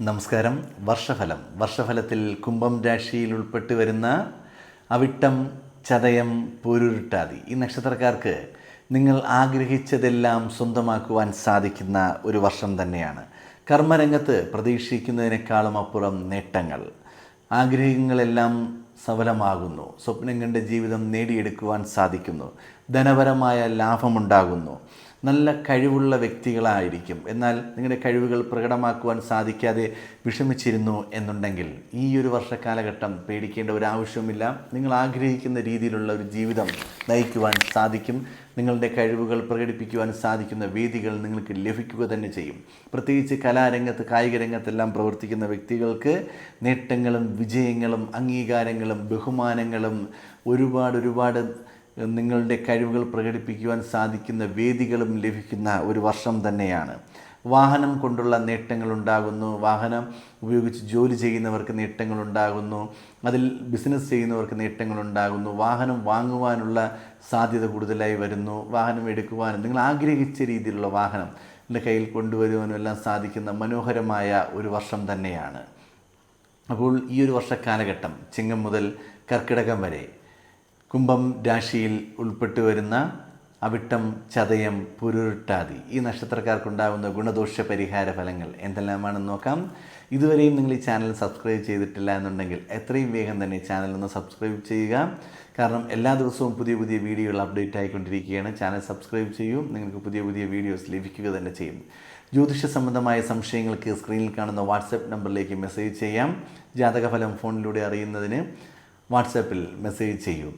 നമസ്കാരം. വർഷഫലം. വർഷഫലത്തിൽ കുംഭം രാശിയിൽ ഉൾപ്പെട്ട് വരുന്ന അവിട്ടം ചതയം പൊരുരുട്ടാതി ഈ നക്ഷത്രക്കാർക്ക് നിങ്ങൾ ആഗ്രഹിച്ചതെല്ലാം സ്വന്തമാക്കുവാൻ സാധിക്കുന്ന ഒരു വർഷം തന്നെയാണ്. കർമ്മരംഗത്ത് പ്രതീക്ഷിക്കുന്നതിനേക്കാളും അപ്പുറം നേട്ടങ്ങൾ. ആഗ്രഹങ്ങളെല്ലാം സഫലമാകുന്നു. സ്വപ്നം കണ്ട ജീവിതം നേടിയെടുക്കുവാൻ സാധിക്കുന്നു. ധനപരമായ ലാഭമുണ്ടാകുന്നു. നല്ല കഴിവുള്ള വ്യക്തികളായിരിക്കും. എന്നാൽ നിങ്ങളുടെ കഴിവുകൾ പ്രകടമാക്കുവാൻ സാധിക്കാതെ വിഷമിച്ചിരുന്നു എന്നുണ്ടെങ്കിൽ ഈ ഒരു വർഷക്കാലഘട്ടം പേടിക്കേണ്ട ഒരു ആവശ്യവുമില്ല. നിങ്ങൾ ആഗ്രഹിക്കുന്ന രീതിയിലുള്ള ഒരു ജീവിതം നയിക്കുവാൻ സാധിക്കും. നിങ്ങളുടെ കഴിവുകൾ പ്രകടിപ്പിക്കുവാൻ സാധിക്കുന്ന വേദികൾ നിങ്ങൾക്ക് ലഭിക്കുക തന്നെ ചെയ്യും. പ്രത്യേകിച്ച് കലാരംഗത്ത് കായിക രംഗത്തെല്ലാം പ്രവർത്തിക്കുന്ന വ്യക്തികൾക്ക് നേട്ടങ്ങളും വിജയങ്ങളും അംഗീകാരങ്ങളും ബഹുമാനങ്ങളും ഒരുപാട് ഒരുപാട് നിങ്ങളുടെ കഴിവുകൾ പ്രകടിപ്പിക്കുവാൻ സാധിക്കുന്ന വേദികളും ലഭിക്കുന്ന ഒരു വർഷം തന്നെയാണ്. വാഹനം കൊണ്ടുള്ള നേട്ടങ്ങൾ ഉണ്ടാകുന്നു. വാഹനം ഉപയോഗിച്ച് ജോലി ചെയ്യുന്നവർക്ക് നേട്ടങ്ങൾ ഉണ്ടാകുന്നു. അതിൽ ബിസിനസ് ചെയ്യുന്നവർക്ക് നേട്ടങ്ങൾ ഉണ്ടാകുന്നു. വാഹനം വാങ്ങുവാനുള്ള സാധ്യത കൂടുതലായി വരുന്നു. വാഹനം എടുക്കുവാനും നിങ്ങൾ ആഗ്രഹിച്ച രീതിയിലുള്ള വാഹനം എന്റെ കയ്യിൽ കൊണ്ടുവരുവാനും എല്ലാം സാധിക്കുന്ന മനോഹരമായ ഒരു വർഷം തന്നെയാണ്. അപ്പോൾ ഈ ഒരു വർഷക്കാലഘട്ടം ചിങ്ങം മുതൽ കർക്കിടകം വരെ കുംഭം രാശിയിൽ ഉൾപ്പെട്ടു വരുന്ന അവിട്ടം ചതയം പുരുരുട്ടാതി ഈ നക്ഷത്രക്കാർക്കുണ്ടാകുന്ന ഗുണദോഷ പരിഹാര ഫലങ്ങൾ എന്തെല്ലാമാണെന്ന് നോക്കാം. ഇതുവരെയും നിങ്ങൾ ഈ ചാനൽ സബ്സ്ക്രൈബ് ചെയ്തിട്ടില്ല എന്നുണ്ടെങ്കിൽ എത്രയും വേഗം തന്നെ ചാനൽ ഒന്ന് സബ്സ്ക്രൈബ് ചെയ്യുക. കാരണം എല്ലാ ദിവസവും പുതിയ പുതിയ വീഡിയോകൾ അപ്ഡേറ്റ് ആയിക്കൊണ്ടിരിക്കുകയാണ്. ചാനൽ സബ്സ്ക്രൈബ് ചെയ്യും നിങ്ങൾക്ക് പുതിയ പുതിയ വീഡിയോസ് ലഭിക്കുക തന്നെ ചെയ്യും. ജ്യോതിഷ സംബന്ധമായ സംശയങ്ങൾക്ക് സ്ക്രീനിൽ കാണുന്ന വാട്സപ്പ് നമ്പറിലേക്ക് മെസ്സേജ് ചെയ്യാം. ജാതകഫലം ഫോണിലൂടെ അറിയുന്നതിന് വാട്സാപ്പിൽ മെസ്സേജ് ചെയ്യൂ.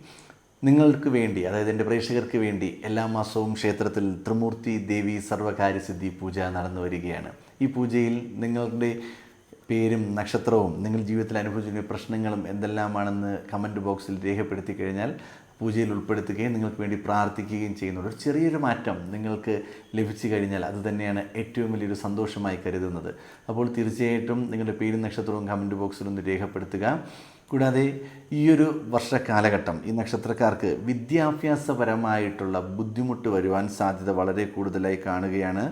നിങ്ങൾക്ക് വേണ്ടി അതായത് എന്റെ പ്രേക്ഷകർക്ക് വേണ്ടി എല്ലാ മാസവും ക്ഷേത്രത്തിൽ ത്രിമൂർത്തി ദേവി സർവകാര്യസിദ്ധി പൂജ നടന്നു വരികയാണ്. ഈ പൂജയിൽ നിങ്ങളുടെ പേരും നക്ഷത്രവും നിങ്ങൾ ജീവിതത്തിൽ അനുഭവിച്ചിരുന്ന പ്രശ്നങ്ങളും എന്തെല്ലാമാണെന്ന് കമന്റ് ബോക്സിൽ രേഖപ്പെടുത്തി കഴിഞ്ഞാൽ പൂജയിൽ ഉൾപ്പെടുത്തുകയും നിങ്ങൾക്ക് വേണ്ടി പ്രാർത്ഥിക്കുകയും ചെയ്യുന്നുണ്ട് ഒരു ചെറിയൊരു മാറ്റം നിങ്ങൾക്ക് ലഭിച്ചു കഴിഞ്ഞാൽ അത് തന്നെയാണ് ഏറ്റവും വലിയൊരു സന്തോഷമായി കരുതുന്നത്. അപ്പോൾ തീർച്ചയായിട്ടും നിങ്ങളുടെ പേരും നക്ഷത്രവും കമന്റ് ബോക്സിൽ ഒന്ന് രേഖപ്പെടുത്തുക. കൂടാതെ ഈ ഒരു വർഷക്കാലഘട്ടം ഈ നക്ഷത്രക്കാർക്ക് വിദ്യാഭ്യാസപരമായിട്ടുള്ള ബുദ്ധിമുട്ട് വരുവാൻ സാധ്യത വളരെ കൂടുതലായി കാണുകയാണ്.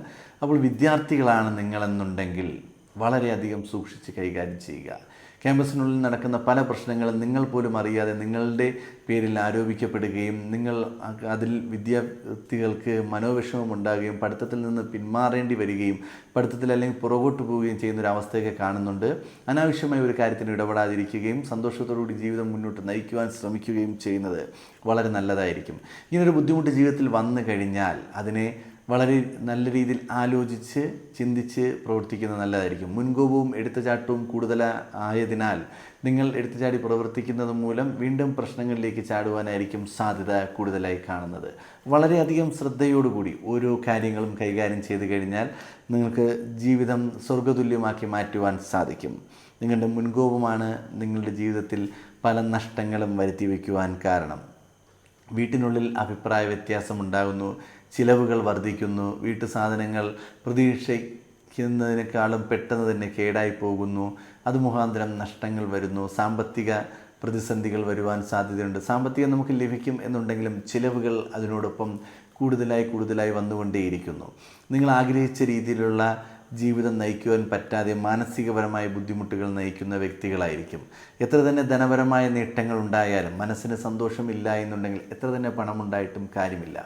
അപ്പോൾ വിദ്യാർത്ഥികളാണ് നിങ്ങളെന്നുണ്ടെങ്കിൽ വളരെയധികം സൂക്ഷിച്ച് കൈകാര്യം ചെയ്യുക. ക്യാമ്പസിനുള്ളിൽ നടക്കുന്ന പല പ്രശ്നങ്ങളും നിങ്ങൾ പോലും അറിയാതെ നിങ്ങളുടെ പേരിൽ ആരോപിക്കപ്പെടുകയും നിങ്ങൾ അതിൽ വിദ്യാർത്ഥികൾക്ക് മനോവിഷമം ഉണ്ടാകുകയും പഠിത്തത്തിൽ നിന്ന് പിന്മാറേണ്ടി വരികയും പഠിത്തത്തിൽ അല്ലെങ്കിൽ പുറകോട്ട് പോവുകയും ചെയ്യുന്ന ഒരു അവസ്ഥയൊക്കെ കാണുന്നുണ്ട്. അനാവശ്യമായ ഒരു കാര്യത്തിന് ഇടപെടാതിരിക്കുകയും സന്തോഷത്തോടുകൂടി ജീവിതം മുന്നോട്ട് നയിക്കുവാൻ ശ്രമിക്കുകയും ചെയ്യുന്നത് വളരെ നല്ലതായിരിക്കും. ഇങ്ങനൊരു ബുദ്ധിമുട്ട് ജീവിതത്തിൽ വന്നു കഴിഞ്ഞാൽ അതിനെ വളരെ നല്ല രീതിയിൽ ആലോചിച്ച് ചിന്തിച്ച് പ്രവർത്തിക്കുന്നത് നല്ലതായിരിക്കും. മുൻകോപവും എടുത്തുചാട്ടവും കൂടുതൽ ആയതിനാൽ നിങ്ങൾ എടുത്തുചാടി പ്രവർത്തിക്കുന്നത് മൂലം വീണ്ടും പ്രശ്നങ്ങളിലേക്ക് ചാടുവാനായിരിക്കും സാധ്യത കൂടുതലായി കാണുന്നത്. വളരെയധികം ശ്രദ്ധയോടുകൂടി ഓരോ കാര്യങ്ങളും കൈകാര്യം ചെയ്തു കഴിഞ്ഞാൽ നിങ്ങൾക്ക് ജീവിതം സ്വർഗതുല്യമാക്കി മാറ്റുവാൻ സാധിക്കും. നിങ്ങളുടെ മുൻകോപമാണ് നിങ്ങളുടെ ജീവിതത്തിൽ പല നഷ്ടങ്ങളും വരുത്തി വയ്ക്കുവാൻ കാരണം. വീട്ടിനുള്ളിൽ അഭിപ്രായ വ്യത്യാസമുണ്ടാകുന്നു ചിലവുകൾ വർദ്ധിക്കുന്നു വീട്ടു സാധനങ്ങൾ പ്രതീക്ഷിക്കുന്നതിനേക്കാളും പെട്ടെന്ന് തന്നെ കേടായി പോകുന്നു അത് മുഖാന്തരം നഷ്ടങ്ങൾ വരുന്നു സാമ്പത്തിക പ്രതിസന്ധികൾ വരുവാൻ സാധ്യതയുണ്ട്. സാമ്പത്തികം നമുക്ക് ലഭിക്കും എന്നുണ്ടെങ്കിലും ചിലവുകൾ അതിനോടൊപ്പം കൂടുതലായി കൂടുതലായി വന്നുകൊണ്ടേയിരിക്കുന്നു. നിങ്ങൾ ആഗ്രഹിച്ച രീതിയിലുള്ള ജീവിതം നയിക്കുവാൻ പറ്റാതെ മാനസികപരമായ ബുദ്ധിമുട്ടുകൾ നയിക്കുന്ന വ്യക്തികളായിരിക്കും. എത്ര തന്നെ ധനപരമായ നേട്ടങ്ങൾ ഉണ്ടായാലും മനസ്സിന് സന്തോഷമില്ല എന്നുണ്ടെങ്കിൽ എത്ര തന്നെ പണമുണ്ടായിട്ടും കാര്യമില്ല.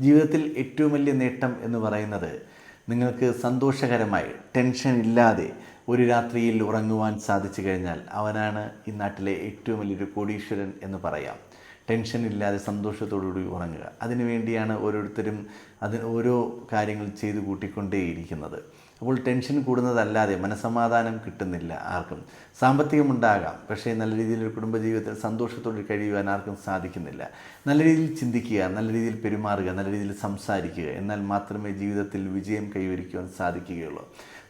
ജീവിതത്തിൽ ഏറ്റവും വലിയ നേട്ടം എന്ന് പറയുന്നത് നിങ്ങൾക്ക് സന്തോഷകരമായി ടെൻഷൻ ഇല്ലാതെ ഒരു രാത്രിയിൽ ഉറങ്ങുവാൻ സാധിച്ചു കഴിഞ്ഞാൽ അവനാണ് ഈ നാട്ടിലെ ഏറ്റവും വലിയൊരു കോടീശ്വരൻ എന്ന് പറയാം. ടെൻഷൻ ഇല്ലാതെ സന്തോഷത്തോടുകൂടി ഉറങ്ങുക. അതിനുവേണ്ടിയാണ് ഓരോരുത്തരും അതിന് ഓരോ കാര്യങ്ങൾ ചെയ്തു കൂട്ടിക്കൊണ്ടേയിരിക്കുന്നത്. അപ്പോൾ ടെൻഷൻ കൂടുന്നതല്ലാതെ മനസമാധാനം കിട്ടുന്നില്ല ആർക്കും. സാമ്പത്തികമുണ്ടാകാം പക്ഷേ നല്ല രീതിയിൽ ഒരു കുടുംബജീവിതത്തിൽ സന്തോഷത്തോടെ കഴിയുവാൻ ആർക്കും സാധിക്കുന്നില്ല. നല്ല രീതിയിൽ ചിന്തിക്കുക നല്ല രീതിയിൽ പെരുമാറുക നല്ല രീതിയിൽ സംസാരിക്കുക എന്നാൽ മാത്രമേ ജീവിതത്തിൽ വിജയം കൈവരിക്കുവാൻ സാധിക്കുകയുള്ളൂ.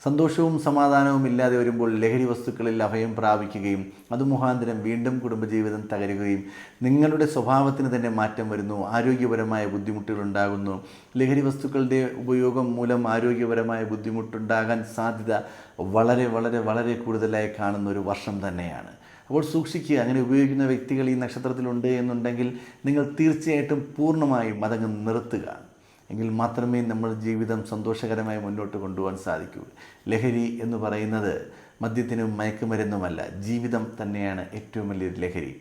സന്തോഷവും സമാധാനവും ഇല്ലാതെ വരുമ്പോൾ ലഹരി വസ്തുക്കളിൽ അഭയം പ്രാപിക്കുകയും അത് മുഖാന്തരം വീണ്ടും കുടുംബജീവിതം തകരുകയും നിങ്ങളുടെ സ്വഭാവത്തിന് തന്നെ മാറ്റം വരുന്നു ആരോഗ്യപരമായ ബുദ്ധിമുട്ടുകൾ ഉണ്ടാകുന്നു. ലഹരി വസ്തുക്കളുടെ ഉപയോഗം മൂലം ആരോഗ്യപരമായ ബുദ്ധിമുട്ടുണ്ടാകാൻ സാധ്യത വളരെ വളരെ വളരെ കൂടുതലായി കാണുന്ന ഒരു വർഷം തന്നെയാണ്. അപ്പോൾ സൂക്ഷിക്കുക അങ്ങനെ ഉപയോഗിക്കുന്ന വ്യക്തികൾ ഈ നക്ഷത്രത്തിലുണ്ട് എന്നുണ്ടെങ്കിൽ നിങ്ങൾ തീർച്ചയായിട്ടും പൂർണമായും അതങ്ങ് നിർത്തുക. എങ്കിൽ മാത്രമേ നമ്മൾ ജീവിതം സന്തോഷകരമായി മുന്നോട്ട് കൊണ്ടുപോകാൻ സാധിക്കൂ. ലഹരി എന്ന് പറയുന്നത് മദ്യത്തിനും മയക്കുമരുന്നുമല്ല ജീവിതം തന്നെയാണ് ഏറ്റവും വലിയൊരു ലഹരി.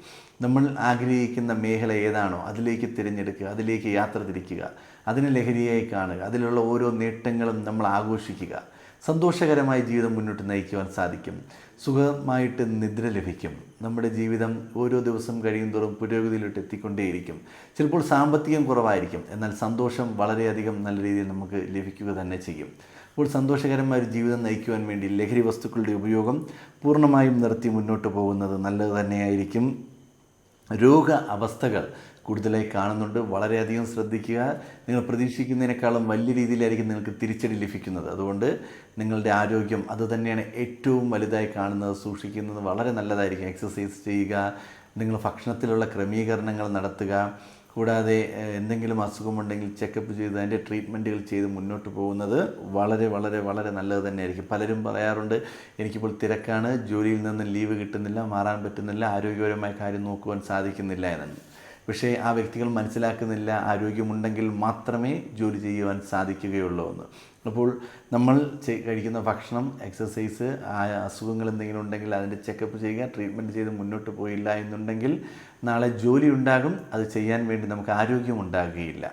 നമ്മൾ ആഗ്രഹിക്കുന്ന മേഖല ഏതാണോ അതിലേക്ക് തിരഞ്ഞെടുക്കുക അതിലേക്ക് യാത്ര തിരിക്കുക അതിനെ ലഹരിയായി കാണുക അതിലുള്ള ഓരോ നേട്ടങ്ങളും നമ്മൾ ആഘോഷിക്കുക. സന്തോഷകരമായ ജീവിതം മുന്നോട്ട് നയിക്കുവാൻ സാധിക്കും. സുഖമായിട്ട് നിദ്ര ലഭിക്കും. നമ്മുടെ ജീവിതം ഓരോ ദിവസം കഴിയും തോറും പുരോഗതിയിലോട്ട് എത്തിക്കൊണ്ടേയിരിക്കും. ചിലപ്പോൾ സാമ്പത്തികം കുറവായിരിക്കും. എന്നാൽ സന്തോഷം വളരെയധികം നല്ല രീതിയിൽ നമുക്ക് ലഭിക്കുക തന്നെ ചെയ്യും. അപ്പോൾ സന്തോഷകരമായ ഒരു ജീവിതം നയിക്കുവാൻ വേണ്ടി ലഹരി വസ്തുക്കളുടെ ഉപയോഗം പൂർണമായും നിർത്തി മുന്നോട്ട് പോകുന്നത് നല്ലത് തന്നെയായിരിക്കും. രോഗ അവസ്ഥകൾ കൂടുതലായി കാണുന്നുണ്ട്. വളരെയധികം ശ്രദ്ധിക്കുക. നിങ്ങൾ പ്രതീക്ഷിക്കുന്നതിനേക്കാളും വലിയ രീതിയിലായിരിക്കും നിങ്ങൾക്ക് തിരിച്ചടി ലഭിക്കുന്നത്. അതുകൊണ്ട് നിങ്ങളുടെ ആരോഗ്യം അതുതന്നെയാണ് ഏറ്റവും വലുതായി കാണുന്നത് സൂക്ഷിക്കുന്നത് വളരെ നല്ലതായിരിക്കും. എക്സസൈസ് ചെയ്യുക നിങ്ങൾ ഭക്ഷണത്തിലുള്ള ക്രമീകരണങ്ങൾ നടത്തുക. കൂടാതെ എന്തെങ്കിലും അസുഖമുണ്ടെങ്കിൽ ചെക്കപ്പ് ചെയ്ത് അതിന്റെ ട്രീറ്റ്മെന്റുകൾ ചെയ്ത് മുന്നോട്ട് പോകുന്നത് വളരെ വളരെ വളരെ നല്ലത് തന്നെയായിരിക്കും. പലരും പറയാറുണ്ട് എനിക്കിപ്പോൾ തിരക്കാണ് ജോലിയിൽ നിന്ന് ലീവ് കിട്ടുന്നില്ല മാറാൻ പറ്റുന്നില്ല ആരോഗ്യപരമായ കാര്യം നോക്കുവാൻ സാധിക്കുന്നില്ല എന്ന്. പക്ഷേ ആ വ്യക്തികൾ മനസ്സിലാക്കുന്നില്ല ആരോഗ്യമുണ്ടെങ്കിൽ മാത്രമേ ജോലി ചെയ്യുവാൻ സാധിക്കുകയുള്ളൂ എന്ന്. അപ്പോൾ നമ്മൾ കഴിക്കുന്ന ഭക്ഷണം എക്സസൈസ് ആ അസുഖങ്ങൾ എന്തെങ്കിലും ഉണ്ടെങ്കിൽ അതിന്റെ ചെക്കപ്പ് ചെയ്യുക ട്രീറ്റ്മെന്റ് ചെയ്ത് മുന്നോട്ട് പോയില്ല എന്നുണ്ടെങ്കിൽ നാളെ ജോലി ഉണ്ടാകും അത് ചെയ്യാൻ വേണ്ടി നമുക്ക് ആരോഗ്യം ഉണ്ടാകുകയില്ല.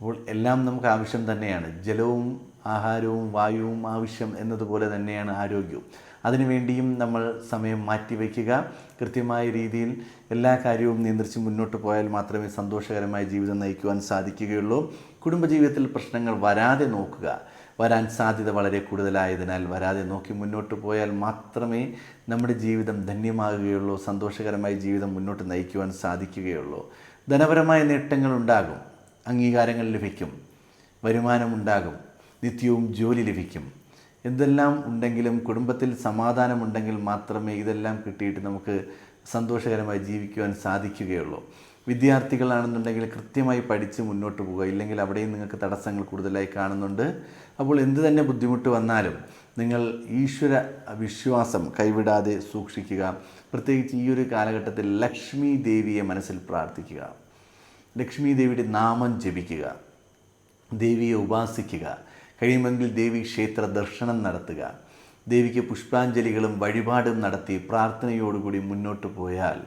അപ്പോൾ എല്ലാം നമുക്ക് ആവശ്യം തന്നെയാണ്. ജലവും ആഹാരവും വായുവും ആവശ്യം എന്നതുപോലെ തന്നെയാണ് ആരോഗ്യവും. അതിനുവേണ്ടിയും നമ്മൾ സമയം മാറ്റിവെക്കുക കൃത്യമായ രീതിയിൽ എല്ലാ കാര്യവും നിയന്ത്രിച്ച് മുന്നോട്ട് പോയാൽ മാത്രമേ സന്തോഷകരമായ ജീവിതം നയിക്കുവാൻ സാധിക്കുകയുള്ളൂ. കുടുംബജീവിതത്തിൽ പ്രശ്നങ്ങൾ വരാതെ നോക്കുക. വരാൻ സാധ്യത വളരെ കൂടുതലായതിനാൽ വരാതെ നോക്കി മുന്നോട്ട് പോയാൽ മാത്രമേ നമ്മുടെ ജീവിതം ധന്യമാകുകയുള്ളൂ. സന്തോഷകരമായ ജീവിതം മുന്നോട്ട് നയിക്കുവാൻ സാധിക്കുകയുള്ളൂ. ധനപരമായ നേട്ടങ്ങൾ ഉണ്ടാകും. അംഗീകാരങ്ങൾ ലഭിക്കും. വരുമാനമുണ്ടാകും നിത്യവും ജോലി ലഭിക്കും. എന്തെല്ലാം ഉണ്ടെങ്കിലും കുടുംബത്തിൽ സമാധാനമുണ്ടെങ്കിൽ മാത്രമേ ഇതെല്ലാം കിട്ടിയിട്ട് നമുക്ക് സന്തോഷകരമായി ജീവിക്കുവാൻ സാധിക്കുകയുള്ളൂ. വിദ്യാർത്ഥികളാണെന്നുണ്ടെങ്കിൽ കൃത്യമായി പഠിച്ച് മുന്നോട്ട് പോവുക. ഇല്ലെങ്കിൽ അവിടെയും നിങ്ങൾക്ക് തടസ്സങ്ങൾ കൂടുതലായി കാണുന്നുണ്ട്. അപ്പോൾ എന്ത് തന്നെ ബുദ്ധിമുട്ട് വന്നാലും നിങ്ങൾ ഈശ്വര വിശ്വാസം കൈവിടാതെ സൂക്ഷിക്കുക. പ്രത്യേകിച്ച് ഈ ഒരു കാലഘട്ടത്തിൽ ലക്ഷ്മി ദേവിയെ മനസ്സിൽ പ്രാർത്ഥിക്കുക. ലക്ഷ്മി ദേവിയുടെ നാമം ജപിക്കുക. ദേവിയെ ഉപാസിക്കുക. കഴിയുമെങ്കിൽ ദേവി ക്ഷേത്ര ദർശനം നടത്തുക. ദേവിക്ക് പുഷ്പാഞ്ജലികളും വഴിപാടും നടത്തി പ്രാർത്ഥനയോടുകൂടി മുന്നോട്ട് പോയാൽ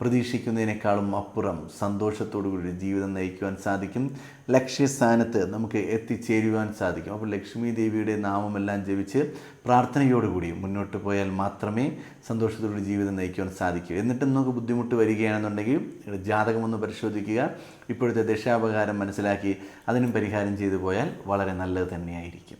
പ്രതീക്ഷിക്കുന്നതിനേക്കാളും അപ്പുറം സന്തോഷത്തോടുകൂടി ജീവിതം നയിക്കുവാൻ സാധിക്കും. ലക്ഷ്യസ്ഥാനത്ത് നമുക്ക് എത്തിച്ചേരുവാൻ സാധിക്കും. അപ്പോൾ ലക്ഷ്മി ദേവിയുടെ നാമമെല്ലാം ജപിച്ച് പ്രാർത്ഥനയോടുകൂടി മുന്നോട്ട് പോയാൽ മാത്രമേ സന്തോഷത്തോടുകൂടി ജീവിതം നയിക്കുവാൻ സാധിക്കൂ. എന്നിട്ടും നമുക്ക് ബുദ്ധിമുട്ട് വരികയാണെന്നുണ്ടെങ്കിൽ ജാതകമൊന്ന് പരിശോധിക്കുക. ഇപ്പോഴത്തെ ദശാപകാരം മനസ്സിലാക്കി അതിനും പരിഹാരം ചെയ്തു പോയാൽ വളരെ നല്ലത് തന്നെയായിരിക്കും.